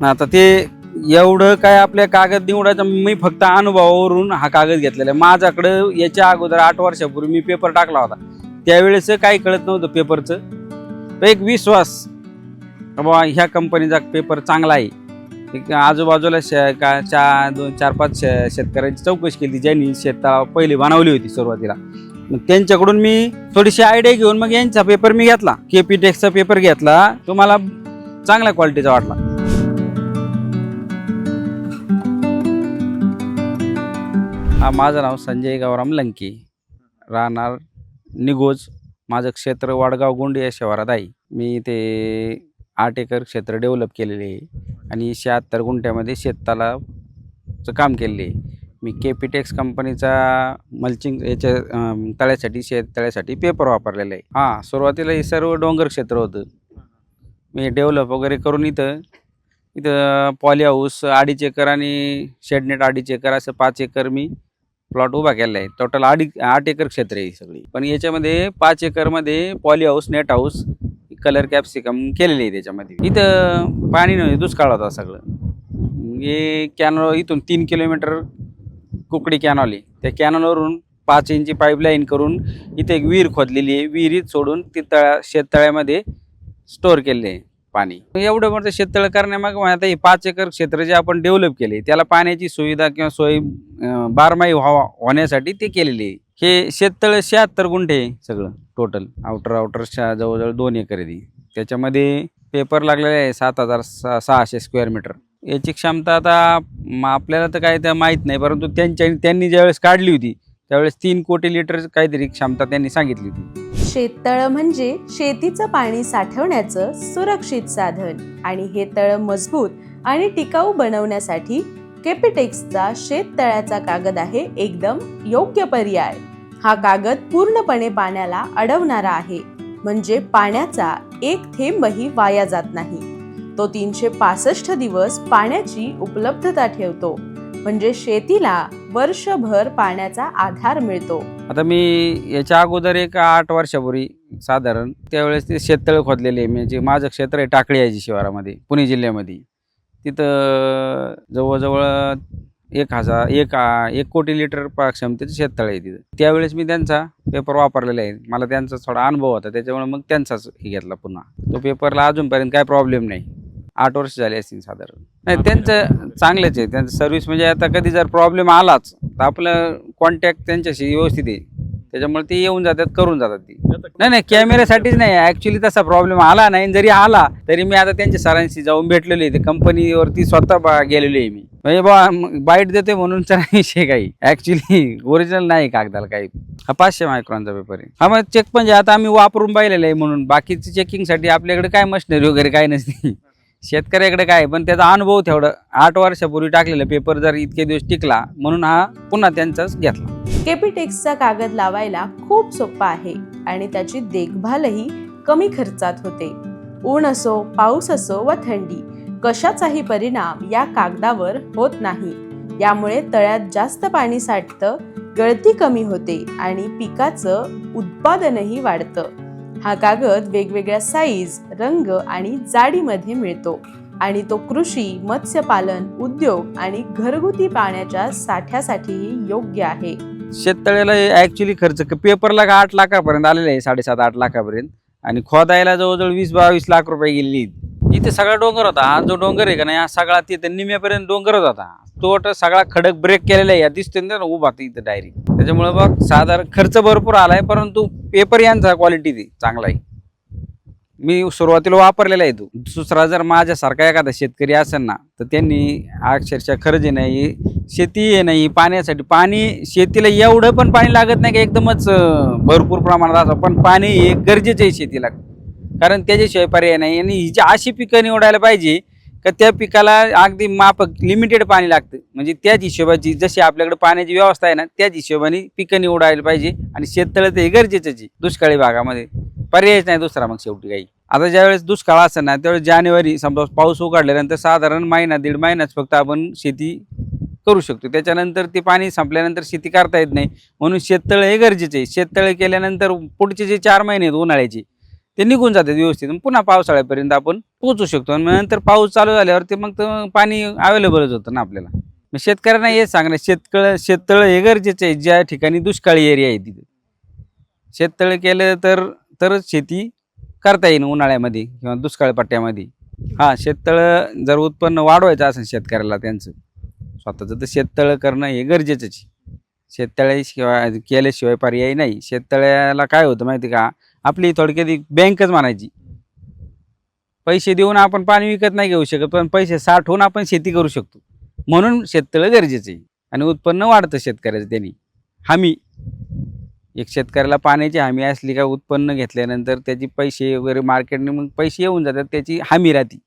आता ते एवढं काय आपल्या कागद निवडायचं मी फक्त अनुभवावरून हा कागद घेतलेला आहे. माझ्याकडं याच्या अगोदर आठ वर्षापूर्वी मी पेपर टाकला होता. त्यावेळेस काही कळत नव्हतं पेपरचं एक विश्वास बाबा ह्या कंपनीचा पेपर चांगला आहे. एक आजूबाजूला शे का चार दोन चार पाच शे शेतकऱ्यांची चौकशी केली ज्यांनी शेता पहिली बनवली होती सुरुवातीला. मग त्यांच्याकडून मी थोडीशी आयडिया घेऊन मग यांचा पेपर मी घेतला. के पी टेक्सचा पेपर घेतला. तो मला चांगल्या क्वालिटीचा वाटला. हा माझं नाव संजय गावराम लंके. राहणार निगोज माझं क्षेत्र वाडगाव गोंडी या शहरात आहे. मी ते आठ एकर क्षेत्र डेव्हलप केलेले आहे आणि शहात्तर गुंठ्यामध्ये शेततालाचं काम केलेले आहे. मी के पी टेक्स कंपनीचा मल्चिंग याच्या तळ्यासाठी शेत तळ्यासाठी पेपर वापरलेला आहे. हां सुरुवातीला हे सर्व डोंगर क्षेत्र होतं. मी डेव्हलप वगैरे करून इथं इथं पॉली हाऊस अडीच एकर आणि शेडनेट अडीच एकर असं पाच एकर मी प्लॉट उभा केलेला आहे. टोटल आठ आठ एकर क्षेत्र आहे सगळी. पण याच्यामध्ये पाच एकरमध्ये poly house net house colour capsicum केलेली आहे त्याच्यामध्ये. इथं पाणी नव्हते दुष्काळ होता सगळं. हे कॅनॉल इथून तीन किलोमीटर कुकडी कॅनॉल आहे. त्या कॅनॉलवरून पाच इंची पाईपलाईन करून इथे एक विहीर खोदलेली आहे. विहिरीत सोडून ती तळ्या शेततळ्यामध्ये स्टोअर केले आहे. पाणी. एवढं मोठं शेततळ करण्यामागे म्हणजे आता हे पाच एकर क्षेत्र जे आपण डेव्हलप केले त्याला पाण्याची सुविधा किंवा सोय बारमाही व्हावा होण्यासाठी ते केलेले आहे. हे शेततळ शहात्तर गुंठे आहे सगळं टोटल आउटर आउटर शहा जवळजवळ दोन एकर आहे त्याच्यामध्ये पेपर लागलेले आहे सात हजार सहा सहाशे स्क्वेअर मीटर याची क्षमता आता आपल्याला तर काय तर माहीत नाही परंतु त्यांच्या त्यांनी ज्यावेळेस काढली होती त्यावेळेस तीन कोटी लिटर काहीतरी क्षमता त्यांनी सांगितली होती. शेततळ म्हणजे शेतीचं पाणी साठवण्याचं सुरक्षित साधन. आणि हे तळ मजबूत आणि टिकाऊ बनवण्यासाठी केपिटेक्सचा शेततळ्याचा कागद आहे एकदम योग्य पर्याय. हा कागद पूर्णपणे पाण्याला अडवणारा आहे. म्हणजे पाण्याचा एक थेंबही वाया जात नाही. तो तीनशे पासष्ट दिवस पाण्याची उपलब्धता ठेवतो. म्हणजे शेतीला वर्षभर पाण्याचा आधार मिळतो. आता मी याच्या अगोदर एक आठ वर्षापूर्वी साधारण त्यावेळेस ते शेततळ खोदलेले आहे. म्हणजे माझं क्षेत्र आहे टाकळी याची शिवारामध्ये पुणे जिल्ह्यामध्ये. तिथं जवळजवळ एक हजार एक एक कोटी लिटर क्षमतेचं शेततळ आहे तिथं. त्यावेळेस मी त्यांचा पेपर वापरलेला आहे. मला त्यांचा थोडा अनुभव होता त्याच्यामुळे मग त्यांचाच हे घेतला पुन्हा. तो पेपरला अजूनपर्यंत काय प्रॉब्लेम नाही. आठ वर्ष झाले असतील साधारण. नाही त्यांचं चांगलंच आहे. त्यांचं सर्व्हिस म्हणजे आता कधी जर प्रॉब्लेम आलाच तर आपलं कॉन्टॅक्ट त्यांच्याशी व्यवस्थित आहे. त्याच्यामुळे ते येऊन जातात करून जातात ती. नाही नाही कॅमेऱ्यासाठीच नाही ॲक्च्युली तसा प्रॉब्लेम आला नाही जरी आला तरी मी आता त्यांच्या सरांशी जाऊन भेटलेलो आहे. ते कंपनीवरती स्वतः गेलेलो आहे मी. म्हणजे बा बाईट देते म्हणून विषय काही. ॲक्च्युली ओरिजिनल नाही कागदाला काही. हा पाचशे मायक्रॉनचा पेपर आहे. हा मग चेक म्हणजे आता आम्ही वापरून पाहिलेलं आहे म्हणून. बाकीचे चेकिंगसाठी आपल्याकडे काय मशिनरी वगैरे काय नसते. शेतकऱ्याकडे काय पण त्याचा अनुभव तेवढं आठ वर्षापूर्वी टाकलेला पेपर जर इतके दिवस टिकला म्हणून हा पुन्हा त्यांचाच घेतला. केपिटेक्सचा कागद लावायला खूप सोपा आहे आणि त्याची देखभालही कमी खर्चात होते. ऊन असो पाऊस असो व थंडी कशाचाही परिणाम या कागदावर होत नाही. यामुळे तळ्यात जास्त पाणी साठतं गळती कमी होते आणि पिकाचं उत्पादनही वाढतं. हा कागद वेगवेगळ्या साईज रंग आणि जाडीमध्ये मिळतो. आणि तो कृषी मत्स्यपालन उद्योग आणि घरगुती पाण्याच्या साठ्यासाठीही योग्य आहे. शेततळ्याला ऍक्च्युली खर्च पेपरला का आठ लाखापर्यंत आलेला आहे साडेसात आठ लाखापर्यंत. आणि खोदायला जवळजवळ वीस बावीस लाख रुपये गेलेली इथे सगळा डोंगर होता. हा जो डोंगर आहे का नाही हा सगळा तिथे निम्यापर्यंत डोंगरच होता तो सगळा खडक ब्रेक केलेला आहे. दिसतोय ना उभा ते इथं डायरेक्ट त्याच्यामुळे बघ साधारण खर्च भरपूर आलाय परंतु पेपर यांचा क्वालिटी चांगला आहे. मी सुरुवातीला वापरलेला आहे तो. दुसरा जर माझ्यासारखा एखादा शेतकरी असेल ना तर त्यांनी अक्षरशः खर्च नाही शेती आहे नाही पाण्यासाठी. पाणी शेतीला एवढं पण पाणी लागत नाही का एकदमच भरपूर प्रमाणात असं पण पाणी हे गरजेचं आहे शेतीला. कारण त्याच्याशिवाय पर्याय नाही. आणि हिची अशी पिकं निवडायला पाहिजे का त्या पिकाला अगदी मापक लिमिटेड पाणी लागतं. म्हणजे त्याच हिशोबाची जशी आपल्याकडे पाण्याची व्यवस्था आहे ना त्याच हिशोबाने पिकं निवडायला पाहिजे. आणि शेततळं तर हे गरजेचंच आहे दुष्काळी भागामध्ये. पर्यायच नाही दुसरा मग शेवटी काही. आता ज्यावेळेस दुष्काळ असेल ना त्यावेळेस जानेवारी समजा पाऊस उघडल्यानंतर साधारण महिना दीड महिनाच फक्त आपण शेती करू शकतो. त्याच्यानंतर ते पाणी संपल्यानंतर शेती करता येत नाही. म्हणून शेततळ हे गरजेचे आहे. शेततळ केल्यानंतर पुढचे जे चार महिने आहेत उन्हाळ्याचे ते निघून जातात व्यवस्थित. पुन्हा पावसाळ्यापर्यंत आपण पोहोचू शकतो. आणि मग नंतर पाऊस चालू झाल्यावर ते मग तर पाणी अवेलेबलच होतं ना आपल्याला. मग शेतकऱ्यांना हेच सांगणं शेतकळ शेततळं हे गरजेचं आहे. ज्या ठिकाणी दुष्काळी एरिया आहे तिथे. शेततळं केलं तर तरच शेती करता येईल उन्हाळ्यामध्ये किंवा दुष्काळ पट्ट्यामध्ये हा शेततळं जर उत्पन्न वाढवायचं असेल शेतकऱ्याला त्यांचं स्वतःचं तर शेततळं करणं हे गरजेचंच आहे. शेततळ्याशिवाय केल्याशिवाय पर्याय नाही. शेततळ्याला काय होतं माहिती का? आपली थोडक्यात एक बँकच म्हणायची. पैसे देऊन आपण पाणी विकत नाही घेऊ शकत पण पैसे साठवून आपण शेती करू शकतो. म्हणून शेततळं गरजेचं आहे आणि उत्पन्न वाढतं शेतकऱ्याचं त्यांनी. हमी. एक शेतकऱ्याला पाण्याची हमी असली का उत्पन्न घेतल्यानंतर त्याची पैसे वगैरे मार्केटने मग पैसे येऊन जातात त्याची हमी राहते.